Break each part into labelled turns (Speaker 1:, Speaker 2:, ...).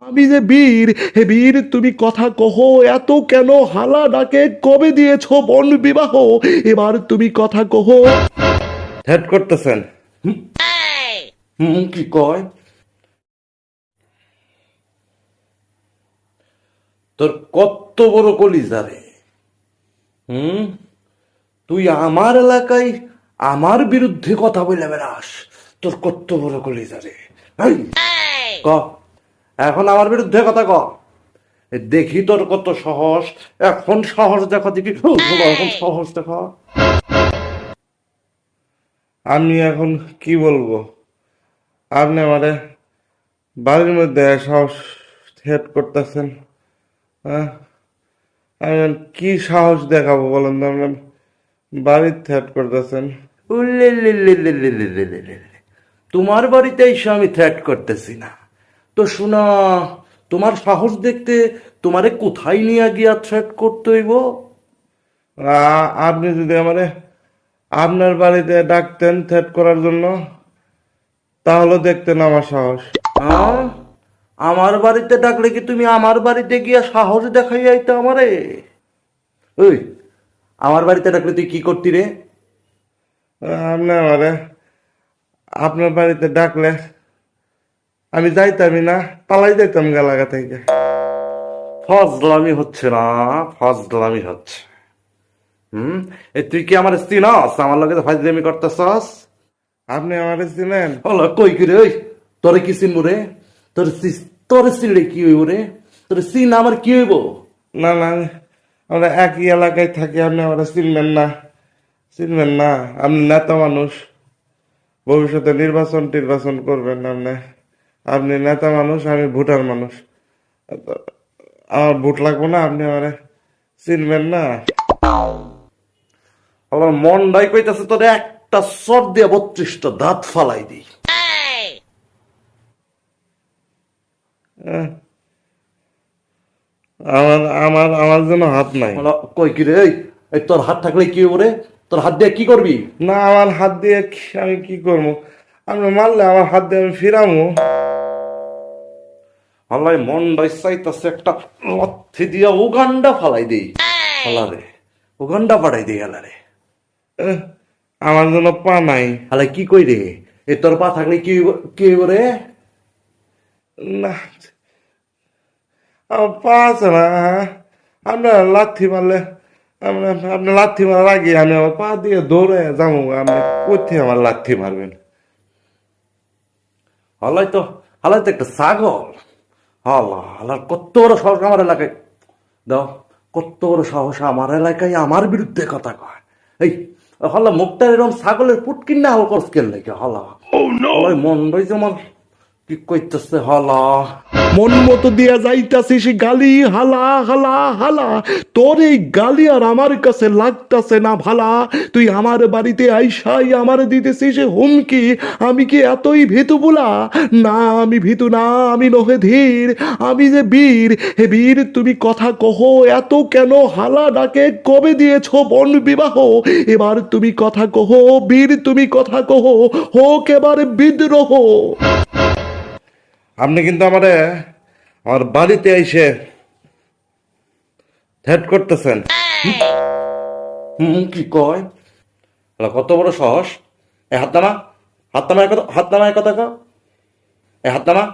Speaker 1: আমি যে বীর হে বীর তুমি কথা কহো এত কেন হালা ডাকে কবে দিয়েছ বন বিবাহ? এবার তুমি কথা কহো।
Speaker 2: হেড করতেছেন। হুম? কি কয়? তোর কত বড় কলিজা রে। হুম? তুই আমার এলাকায় আমার বিরুদ্ধে কথা বলে বেড়াস। তোর কত বড় কলিজা রে। ক? এখন আমার বিরুদ্ধে কথা ক দেখি তোর কত সাহস। এখন সহজ দেখা দেখি। এখন সাহস দেখা। আমি এখন কি বলব? আপনি আমারে বাড়ির মধ্যে সাহস হেড করতেছেন হ্যাঁ? আমি কি সাহস দেখাবো বলেন তো? আপনার বাড়ির থ্রেট করতেছেন। তোমার বাড়িতে এসে আমি থ্রেট করতেছি না। তো শোনা তোমার সাহস দেখতে তোমারে কোথায় নিয়ে গিয়া থ্রেট করতে হইব? আপনি যদি আমারে আপনার বাড়িতে ডাকতেন থ্রেট করার জন্য তাহলে দেখতেন আমার সাহস। আমার বাড়িতে ডাকলে কি তুমি আমার বাড়িতে গিয়া সাহস দেখাই আইতে আমারে? ওই আমার বাড়িতে ডাকলে তুই কি করতি রে? আপনি আমারে আপনার বাড়িতে ডাকলে আমি যাইতামই না পালাই যাইতাম গালাগা থেকে। ফজলামি হচ্ছে না ফজলামি হচ্ছে। হুম? এ তুই কি আমার চিনস আমার লগে ফাজলামি করতেছস? আপনি আমার চিনেন হলো কই কি রে ওই? তোরে কি চিনবো রে? তোর তোর চিনলে কি হইব রে? তোর চিন আমার কি হইব? না না আমরা একই এলাকায় থাকি আপনি আমরা চিনবেন না। চিনবেন না আপনি নেতা মানুষ। ভবিষ্যতে নির্বাচন টির্বাচন করবেন আপনি। আপনি নেতা মানুষ আমি ভোটার মানুষ। আমার ভোট লাগবো না আপনি আমারে চিনবেন না। আমার মন ডাই কইতাছে তোর একটা সর দিয়ে বত্রিশটা দাঁত ফালাই দিই। আমার আমার আমার জন্য হাত নাই। কই কি রে এই, তোর হাত থাকলে কি হইব রে? তোর হাত দিয়ে কি করবি? না আমার হাত দিয়ে আমি কি করব? আপনি মারলে আমার হাত দিয়ে আমি ফিরামো। আল্লাহ মন চাইতাছে একটা লথি দিয়া উগান্ডা ফালাই দেই। আল্লাহ উগান্ডা পাঠাই দেই আল্লাহ রে। আমার জন্য পা নাই। আল্লাহ কি কই রে? এ তোর পা থাকলে কি কি হইব রে? না আমার পা আছে না। আপনার লাথি মারলে আপনার আপনার লাথি মারার আগে আমি আমার পা দিয়ে দৌড়ে যাব। আপনি কোথায় আমার লাথি মারবেন? হালাই তো হালাই তো একটা ছাগল। হালা আল্লাহ কত বড় সাহস আমার এলাকায়। দাও কত বড় সাহস আমার এলাকায় আমার বিরুদ্ধে কথা কয়। এই হল্লা মুখটা এরকম ছাগলের পুটকিন না হল করস্কেল লেগে হল্লা? হলাই মন রয়েছে আমার কি হলা?
Speaker 1: মন মতো দিয়া গালি, হালা হালা হালা। তোর এই গালি আর আমার কাছে লাগতাছে না, ভালা। তুই আমার বাড়িতে আইসাই, আমার দিতেছিস হুমকি। আমি কি এতই ভীতু বলা? না, আমি ভীতু না, আমি নহে ধীর। আমি যে বীর, হে বীর, তুমি কথা কহো, এত কেন হালা ডাকে? কবে দিয়েছ বন বিবাহ? এবার তুমি কথা কহো, বীর, তুমি কথা কহো, হোক এবার বিদ্রোহ।
Speaker 2: আপনি কিন্তু আমারে আমার বাড়িতে এসে থ্রেট করতেছেন। হুম কি কয়? কত বড় সাহস। এ হাত নামা হাত নামায় কথা হাত নামায় কথা কা এ হাত নামা।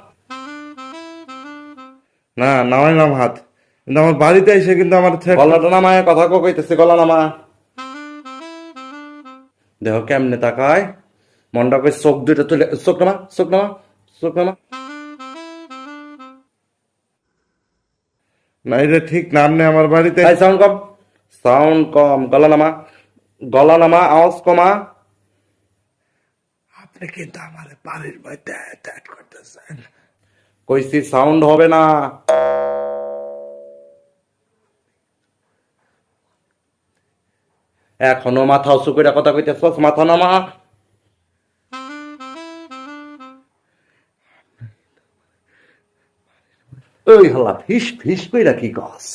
Speaker 2: না নামাই নাম হাত। কিন্তু আমার বাড়িতে এসে কিন্তু আমার গলাটা নামায় কথা কো কইতেছে গলা নামা। দেহ কেমনে তাকায়। মনটা কই চোখ দুইটা তুলে চোখ নামা চোখ নামা চোখ নামা। না এটা ঠিক নাম নেই আমার বাড়িতে। সাউন্ড কম? সাউন্ড কম। গলা নামা গলা নামা আওয়াজ কমা। আপনি কিন্তু আমার বাড়ির মধ্যে অ্যাটাক করতেছেন। কইছি সাউন্ড হবে না। এখনও মাথা উঁচু করে কথা কইতেছস? মাথা নামা। ওই হলা ফিস ফিস কইরা কি কস?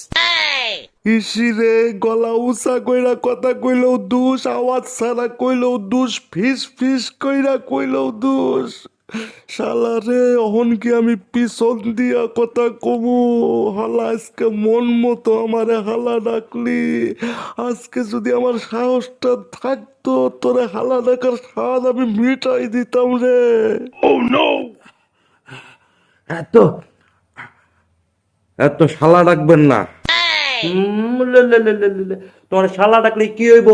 Speaker 1: ইসিরে গলা উঁচা কইরা কথা কইলেও দুষ আওয়াজ ছাড়া কইলেও দুষ ফিস ফিস কইরা কইলেও দুষ।
Speaker 3: শালা রে অহন কি আমি পিছন দিয়া কথা কমু? হালা আজকে মন মতো আমারে হালা ডাকলি। আজকে যদি আমার সাহসটা থাকতো তোরে হালা ডাকার স্বাদ আমি মিটাই দিতাম রে।
Speaker 1: ও এত এত শালা ডাকবেন না। হুম, লে, লে, লে, লে, লে, লে। তোমার শালা ডাকলে কি হইব?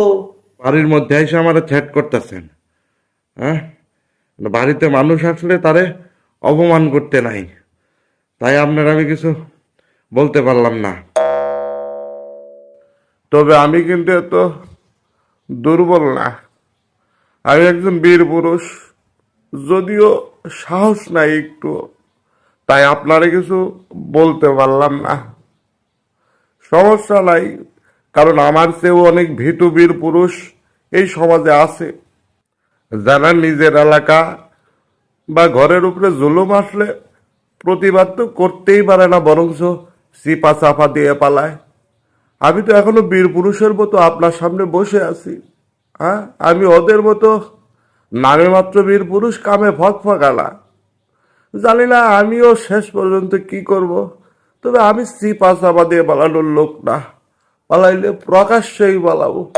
Speaker 1: বাড়ির মধ্যে এসে আমার থ্যাট করতেছেন হ্যাঁ? বাড়িতে মানুষ আসলে তারে অপমান করতে নাই। তাই আপনার আমি কিছু বলতে পারলাম না। তবে আমি কিন্তু এত দুর্বল না। আমি একজন বীর পুরুষ যদিও সাহস নাই একটু তাই আপনারে কিছু বলতে পারলাম না। সমস্যা নাই, কারণ আমার চেয়েও অনেক ভীতু বীর পুরুষ এই সমাজে আছে। যারা নিজের এলাকা বা ঘরের উপরে জুলুম আসলে প্রতিবাদ তো করতেই পারে না, বরঞ্চ চিপা চাপা দিয়ে পালায়। আমি তো এখনও বীর পুরুষের মতো আপনার সামনে বসে আছি। হ্যাঁ আমি ওদের মতো নামে মাত্র বীর পুরুষ কামে ফক ফকালা জানি না আমিও শেষ পর্যন্ত কি করব। তবে আমি চিপা চাপা দিয়ে পালানোর লোক না। পালাইলে প্রকাশ্যেই পালাবো।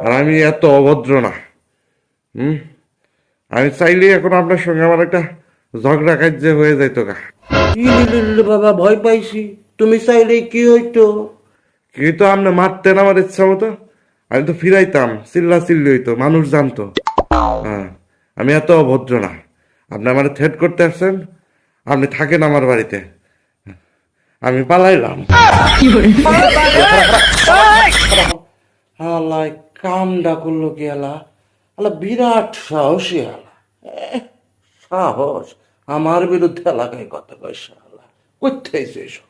Speaker 1: আর আমি এত অভদ্র না। হুম? আমি চাইলে এখন আপনার সঙ্গে আমার একটা ঝগড়া কার্য হয়ে যাইতো গা। বাবা ভয় পাইছি। তুমি চাইলে কি হইতো? কি তো আপনি মারতেন আমার ইচ্ছা মতো? আমি তো ফিরাইতাম চিল্লা চিল্লি হইতো মানুষ জানতো। হ্যাঁ আমি এত অভদ্র না। আপনি আমার থ্রেট করতে আসছেন, আপনি থাকেন আমার বাড়িতে। আমি পালাইলাম। আল্লাহ কামডা করল কি আলা আল্লাহ, বিরাট সাহসী আলা সাহস। আমার বিরুদ্ধে এলাকায় কথা কয় আলা কোথায় এসব